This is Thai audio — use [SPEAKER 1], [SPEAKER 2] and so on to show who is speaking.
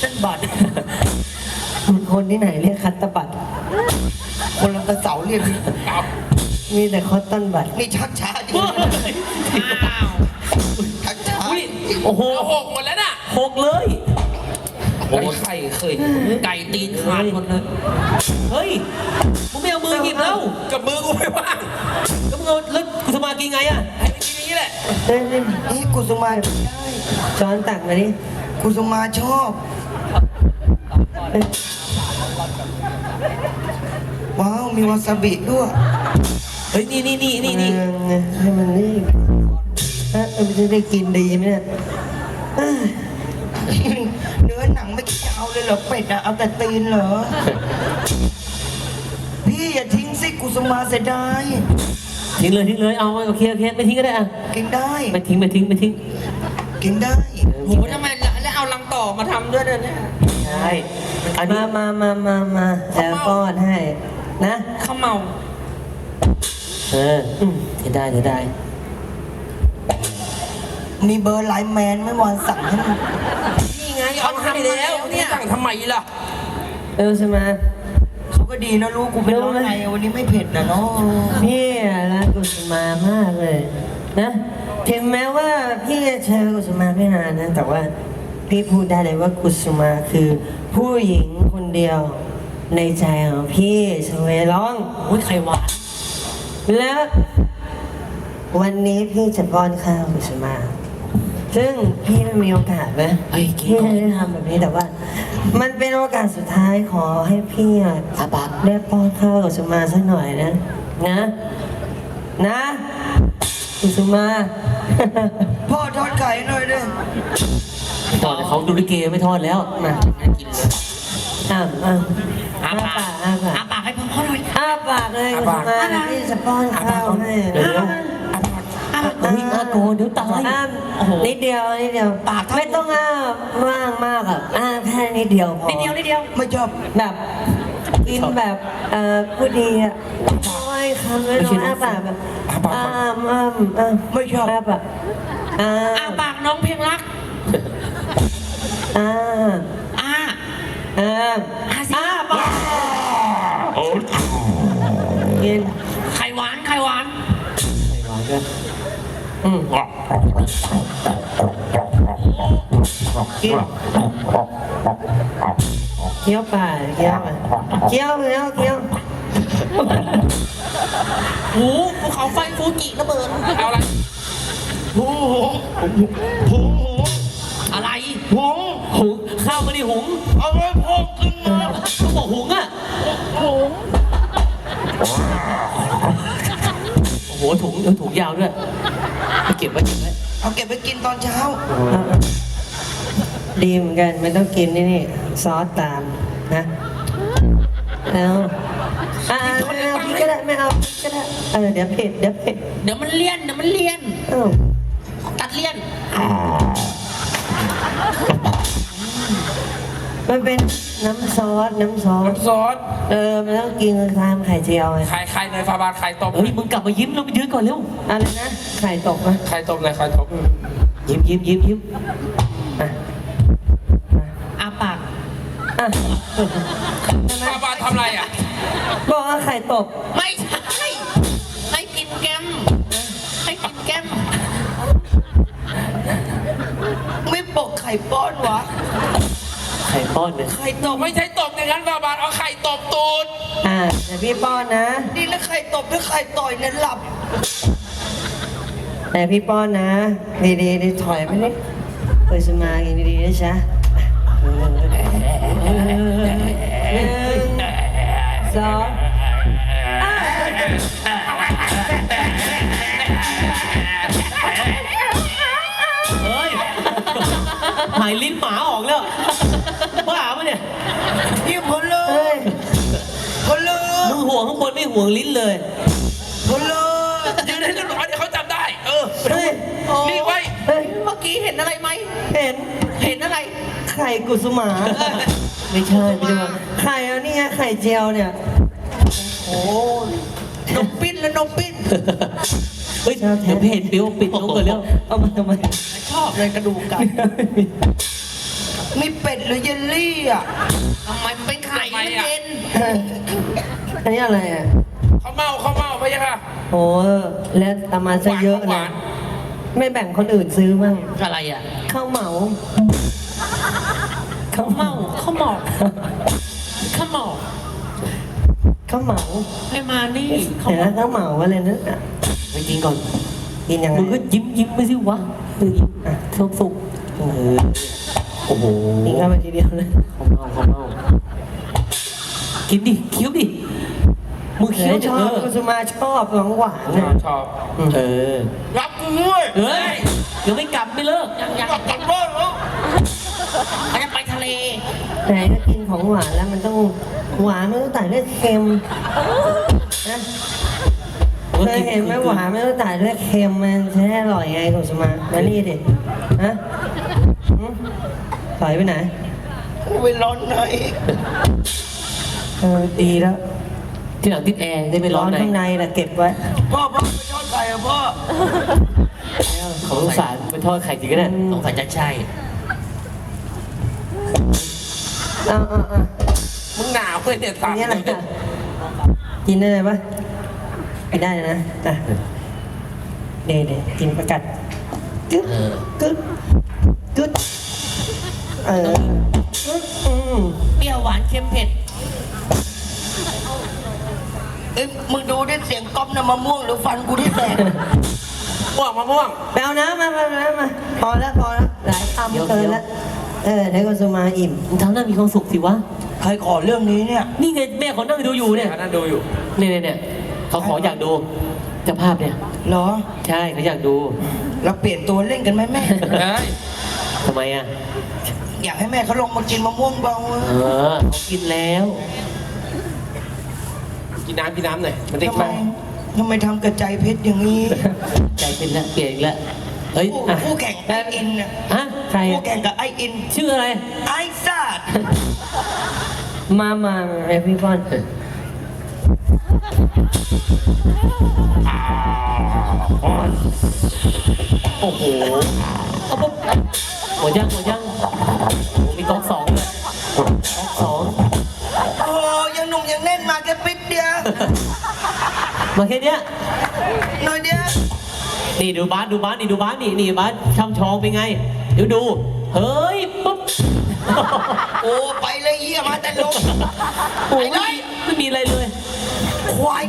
[SPEAKER 1] เส้นบัตร
[SPEAKER 2] คนที่ไหนเรียกคัตตบัต
[SPEAKER 1] คนละกระเสาเรียกกลับ
[SPEAKER 2] มีแต่คอตตันบัต
[SPEAKER 1] นี่ชักช้าจริง
[SPEAKER 3] อ้าว
[SPEAKER 1] ชักช้า
[SPEAKER 3] อุ้ย
[SPEAKER 2] โอ้โห
[SPEAKER 3] เอาหกหมดแล้วน่ะ
[SPEAKER 2] หกเลย
[SPEAKER 3] โอ้ไข่เคยไก่ตีนขาดหมดเลย
[SPEAKER 2] เฮ้ยมึงไม่เอามือหยิบแล้ว
[SPEAKER 3] กับมือกูไม่ว่าง
[SPEAKER 2] แล้วมึงเอาแล้วกูจะมากินไงอะ
[SPEAKER 3] ให้มันกินอย่างนี้แหละ
[SPEAKER 2] เฮ้ยเฮ้ย
[SPEAKER 1] นี่กุสุมาได้
[SPEAKER 2] ช้อนตักมาดิ
[SPEAKER 1] กุสุมาชอบ
[SPEAKER 2] เอ้ย
[SPEAKER 1] ว้าว มีวาซาบิด้วย
[SPEAKER 3] เฮ้ย นี่นี่นี่นี่นี่
[SPEAKER 2] เออให้มันนี่เอ้ยมันจะได้กินดีไหมเนี่ยเอ้ย
[SPEAKER 1] เนื้อหนังไม่จะเอาเลยเหรอเป็ดอะเอาแต่ตีนเหรอ พี่อย่าทิ้งสิกุสุมาเสียดาย
[SPEAKER 2] ทิ้งเลยทิ้งเลยเอาไว้โอเคโอเคไม่ทิ้งก็ได้อะ
[SPEAKER 1] กินได้
[SPEAKER 2] ไม่ทิ้งไม่ทิ้งไม่ทิ้ง
[SPEAKER 1] กินได้
[SPEAKER 3] โหทำไม ด้วยเนี่ย
[SPEAKER 2] ใช่อันนี้มามามามาแอบป้อนให้ นะ
[SPEAKER 3] ข้าวเมา
[SPEAKER 2] เอออืมเสียดายเสียดาย
[SPEAKER 1] มีเบอร์ไลน์แมนไม่วอนสั่งให้มัน
[SPEAKER 3] นี่ไงเอาให้แล้วเนี่ยสั่งทำไมล่ะ
[SPEAKER 2] เออใช่ไหม
[SPEAKER 1] เขาก็ดีนะลูกกูเป็นน้องไงวันนี้ไม่เผ็ดนะเนาะ
[SPEAKER 2] พี่รักกุสมามากเลย นะ ถึงแม้ว่าพี่จะเจอกุสมาไม่นานนะแต่ว่า พี่พูดได้เลยว่ากุสมาคือ ผู้หญิงคนเดียวในใจของพี่ชเวร้อง
[SPEAKER 3] อุ้ยไข่หวาน
[SPEAKER 2] แล้ววันนี้พี่จะป้อนข้าวกุสมา ซึ่งพี่ไม่มีโอกาสนะ
[SPEAKER 3] เอ้ยกิน
[SPEAKER 2] พี่
[SPEAKER 3] ก่อน
[SPEAKER 2] ไม่ได้ทำแบบนี้แต่ว่า มันเป็นโอกาสสุดท้ายขอให้พี่อะ
[SPEAKER 3] อาปาก
[SPEAKER 2] ได้ป้อนข้าวกุสมาสักหน่อยนะ นะ นะกุสมา
[SPEAKER 1] พ่อทอดไข่หน่อยดิ
[SPEAKER 2] ทอดเขาดูลิเกไม่ทอดแล้วมา
[SPEAKER 3] กินเลย
[SPEAKER 2] อ้าวอ้าว
[SPEAKER 3] อา
[SPEAKER 2] อ้า
[SPEAKER 3] ปา
[SPEAKER 2] ปากกอ้าปาก
[SPEAKER 3] อาปากให้พ่อหน่อย
[SPEAKER 2] อ้าปากเลยกุ
[SPEAKER 3] อ้า
[SPEAKER 2] ส
[SPEAKER 3] ปาก
[SPEAKER 2] มาพี่จะป้อนข้าวให้
[SPEAKER 3] เดี๋ยว
[SPEAKER 2] อ้า
[SPEAKER 3] อาปาก
[SPEAKER 2] เฮ้ยอาโกเดี๋ยวตาย อ้านิดเดียวนิดเดียว
[SPEAKER 3] ปากเท่า
[SPEAKER 2] ไม่ต้องอ้าว่างมากอะอ้าแค่นิดเดียวพอ
[SPEAKER 3] นิดเดียวนิดเดียว
[SPEAKER 1] ไม่ชอบ
[SPEAKER 2] แบบกินแบบเอ่อผู้ดีอะโอ้ยคำเลยน้องอ้าปากแบบอ้ามอ้ามอ้าม
[SPEAKER 1] ไม่ชอบ
[SPEAKER 2] อ้าปากอ้า
[SPEAKER 3] อาปากน้องเพลงรัก
[SPEAKER 2] อ้า
[SPEAKER 3] อา
[SPEAKER 2] อ้า
[SPEAKER 3] อาสิ
[SPEAKER 2] อ้าปากกิน
[SPEAKER 3] ไข่หวานไข่หวาน
[SPEAKER 2] หวานด้วยอืมกินเคี้ยวป่าเคี้ยวป่าเคี้ยวเคี้ยวเคี้ยว
[SPEAKER 3] หูภูเขาไฟฟูจิระเบิดเอาอะไร
[SPEAKER 1] หูหูหูหู
[SPEAKER 3] อะไร
[SPEAKER 1] หู
[SPEAKER 2] หุง ข้าวไม่ได้หุง
[SPEAKER 1] เอาไว้พ่อกินนะ
[SPEAKER 2] ก็บอกหุงอะ
[SPEAKER 1] หู
[SPEAKER 2] โอ้โหถุงเดี๋ยวถุงยาวด้วยไปเก็บไว้เก็บไว้
[SPEAKER 1] เอาเก็บไปกินตอนเช้า
[SPEAKER 2] ดีเหมือนกันไม่ต้องกินนี่นี่ซอสตามนะแล้วอ่าไม่เอาพี่ก็ได้ไม่เอาพี่ก็ได้เออเดี๋ยวเผ็ดเดี๋ยวเผ็ด
[SPEAKER 3] เดี๋ยวมันเลี่ยนเดี๋ยวมันเลี่ยน
[SPEAKER 2] เอ้า
[SPEAKER 3] ตัดเลี่ยน
[SPEAKER 2] มันเป็นน้ำซอส น้ำซอส
[SPEAKER 3] ซอส
[SPEAKER 2] เออ มันต้องกินตามไข่เจียวไง
[SPEAKER 3] ไข่ไข่ในฟาบาทไข่ต้ม
[SPEAKER 2] เฮ้ยมึงกลับมายิ้มแล้วไปยืนก่อนเร็วอะไรนะ ไข่ตกนะ
[SPEAKER 3] ไข่ต้มในไข่ต้ม
[SPEAKER 2] ยิ้มยิ้มยิ้มยิ้มอะ
[SPEAKER 3] อาปาก
[SPEAKER 2] อะ
[SPEAKER 3] ฟาบาททำอะไรอะ
[SPEAKER 2] บอกว่าไข่ตก
[SPEAKER 3] ไม่ใช่ให้กินแก้มให้กินแก้ม
[SPEAKER 1] ไม่ปกไข่ป้อนวะ
[SPEAKER 2] ไข่ ป้อนเลย
[SPEAKER 1] ไข่ตบ
[SPEAKER 3] ไม่ใช่ตบอย่างนั้นฟาบาทเอาไข่ตบตูด
[SPEAKER 2] อ่าเดี๋ยวพี่ป้อนนะ
[SPEAKER 1] นี่แล้วไข่ตบหรือไข่ต่อยเนี่ยหลับ
[SPEAKER 2] แต่พี่ป้อนนะ ดีดีดีถอยไปนิดเปิดสมากินดีๆนะจ๊ะหนึ่งสอง เนี่ย
[SPEAKER 1] นี่พลเล
[SPEAKER 2] เฮ้
[SPEAKER 1] ย
[SPEAKER 2] ย
[SPEAKER 1] พลเลย
[SPEAKER 2] มึงห่วงข้างบนไม่ห่วงลิ้นเลย
[SPEAKER 1] พลเลย
[SPEAKER 3] ยืนให้เรียบร้อยเดี๋ยวเขาจำได้ เออ
[SPEAKER 2] เฮ้ย
[SPEAKER 3] รีบไว้
[SPEAKER 2] เฮ้ย
[SPEAKER 3] เมื่อกี้เห็นอะไรไหม
[SPEAKER 2] เห็น
[SPEAKER 3] เห็นอะไร
[SPEAKER 2] ไข่กุสุมา ไม่ใช่ไม่ใช่ไข่อันนี้ไงไข่เจียวเนี่ย
[SPEAKER 1] โอ้ยนมปิ้นและนมปิ้น
[SPEAKER 2] เฮ้ยเดี๋ยวเพจปิวปิดลงก่อนเร็วเอามาทำไม
[SPEAKER 1] ชอบเลยกระดูกไก่ มีเป็ดหรือเยลลี่อะ
[SPEAKER 3] ทำไมมันเป็นไข่มันเย็น
[SPEAKER 2] อันนี้อะไรอะ
[SPEAKER 4] ข้าวเมาข้าวเมาไม่ใช่ค่ะ
[SPEAKER 2] โอ้แล้วเอามาซะเยอะ
[SPEAKER 4] หวา
[SPEAKER 2] นะ
[SPEAKER 4] น
[SPEAKER 2] ไม่แบ่งคนอื่นซื้อมั่ง
[SPEAKER 3] อะไรอะ
[SPEAKER 2] ข้าวเหมาข้าวเห
[SPEAKER 3] เมา
[SPEAKER 2] มา
[SPEAKER 3] ข้าวหมอกข้าวหมอก
[SPEAKER 2] ข้าวเหมา
[SPEAKER 3] ให้มานี่ข้าว
[SPEAKER 2] เดี๋ยว
[SPEAKER 3] หมอ
[SPEAKER 2] นะ
[SPEAKER 3] ก
[SPEAKER 2] ข้าวเหมาอะไรนะอะ
[SPEAKER 3] ไปกินก่อน
[SPEAKER 2] กินยังไง
[SPEAKER 3] มึงก็ยิ้มยิ้มไปสิวะเออยิ้ม
[SPEAKER 2] อะ
[SPEAKER 3] สุกสุกเออ โอ้โห
[SPEAKER 2] กินข้าวไปทีเดียวเลย
[SPEAKER 3] ข้าวเมาข้าวเมากินดิเคี้ยวดิมึง
[SPEAKER 2] เคี้
[SPEAKER 3] เคี้
[SPEAKER 2] ย
[SPEAKER 3] ยวว
[SPEAKER 2] ช
[SPEAKER 3] จะ
[SPEAKER 2] อ
[SPEAKER 3] เอบอ
[SPEAKER 2] กุสุมาชอบของหวาน
[SPEAKER 4] ชอ
[SPEAKER 2] นะ
[SPEAKER 4] บชอบ
[SPEAKER 3] เออ
[SPEAKER 4] รับกูด้วย
[SPEAKER 3] เฮ้ยเดี๋ยวไม่กลับไม่เลิกยังยัง
[SPEAKER 4] กลับกลับบ้านแล้ว
[SPEAKER 3] เขาจะไปทะเล
[SPEAKER 2] ไหนก็กินของหวานแล้วมันต้องหวานมันต้องต่างด้วยเค็มนะเคยเห็นไหมหวานมันต้องต่างด้วยเค็มมันจะได้อร่อยไงกุสุมามานี่ดิฮะหึ ถอยไปไหน
[SPEAKER 1] ไปร้อนหน่อย
[SPEAKER 2] เออดีแล้ว
[SPEAKER 3] ที่หลังติดแอร์ได้ไม่ร้
[SPEAKER 2] ร้
[SPEAKER 3] อ
[SPEAKER 2] อนน
[SPEAKER 3] ไหน
[SPEAKER 2] ข้างในแหละเก็บไว้
[SPEAKER 1] พ่อพ่อไปทอดไข่อะพ่อ
[SPEAKER 3] เขาสงสารไปทอดไข่จริงก็ได้สงสัยจะใช่
[SPEAKER 2] เอาเอาเอา
[SPEAKER 4] มึงหนาวเลยเนี่ย
[SPEAKER 2] อั
[SPEAKER 4] สั่
[SPEAKER 2] น
[SPEAKER 4] น
[SPEAKER 2] นี้อะไรอะกินได้เลยปะกินได้เลยนะอะเดี๋ยวเดี๋ยวกินประกัดกึ๊บ
[SPEAKER 3] เออ
[SPEAKER 2] กึ๊บกึ๊บ เอออืมอืม
[SPEAKER 3] เปรี้ยวหวานเค็มเผ็ด
[SPEAKER 1] เอ้ยมึงดูได้เสียงก๊อปน้ำมะม่วงหรือฟันกูที่แตก
[SPEAKER 4] ม่วงมะม่วง
[SPEAKER 2] ไปเอาน้ำมาไปเอาน้ำมาพอแล้วพอแล้วหลายคำเกินแล้วเออเดี๋ยวก็สุมาอิ่ม
[SPEAKER 3] มึงทำหน้ามีความสุขสิวะ
[SPEAKER 1] ใครขอเรื่องนี้เนี่ย
[SPEAKER 3] นี่ไงแม่เขานั่งดูอยู่เนี่ย
[SPEAKER 4] นั่นดูอยู่
[SPEAKER 3] เนี่ยเนี่ยเนี่ยเขาขออยากดูเจ้าภาพเนี่ย
[SPEAKER 1] เหรอ
[SPEAKER 3] ใช่เขาอยากดู
[SPEAKER 1] เราเปลี่ยนตัวเล่นกันไหมแม่
[SPEAKER 4] เฮ้ย
[SPEAKER 3] ทำไมอะ
[SPEAKER 1] อยากให้แม่เขาลงมากินมะม่วงเบาอะ
[SPEAKER 3] เออเขากินแล้ว
[SPEAKER 4] กินน้ำกินน้ำหน่อยมันติด
[SPEAKER 1] ทำไม
[SPEAKER 4] คอ
[SPEAKER 1] ทำไมทำกระจายเพชรอย่างนี้
[SPEAKER 3] ใจเป็นแล้วเปลี่ยนอีกแล้วเฮ้ย
[SPEAKER 1] คู่
[SPEAKER 3] อะ
[SPEAKER 1] คู่แข่งไออินน่ะ
[SPEAKER 3] ฮะ
[SPEAKER 2] ใคร
[SPEAKER 1] คู่
[SPEAKER 2] อะ
[SPEAKER 1] แข่งกับไออิน
[SPEAKER 3] ชื่ออะไร
[SPEAKER 1] ไอซัด
[SPEAKER 2] มามาเอพี่บอล
[SPEAKER 3] โอ้โหเอาปุ๊บ หมดยังหมดยังโอ้มีก๊อกสองเลยก๊อกสอง
[SPEAKER 1] โอ้ยังหนุ่มยังแน่นมาแค่ปิดเดียว
[SPEAKER 3] มาแค่เนี้ย
[SPEAKER 1] หน่อยเดียว
[SPEAKER 3] นี่ดูบาสดูบาสนี่ดูบาสนี่นี่บาสช่ำชองเป็นไงเดี๋ยวดูเฮ้ยปุ๊บ
[SPEAKER 1] โอ้ไปเลยเยี่ยมาแต่ลง
[SPEAKER 3] โอ้ยไม่มีอะไรเลย
[SPEAKER 1] ควาย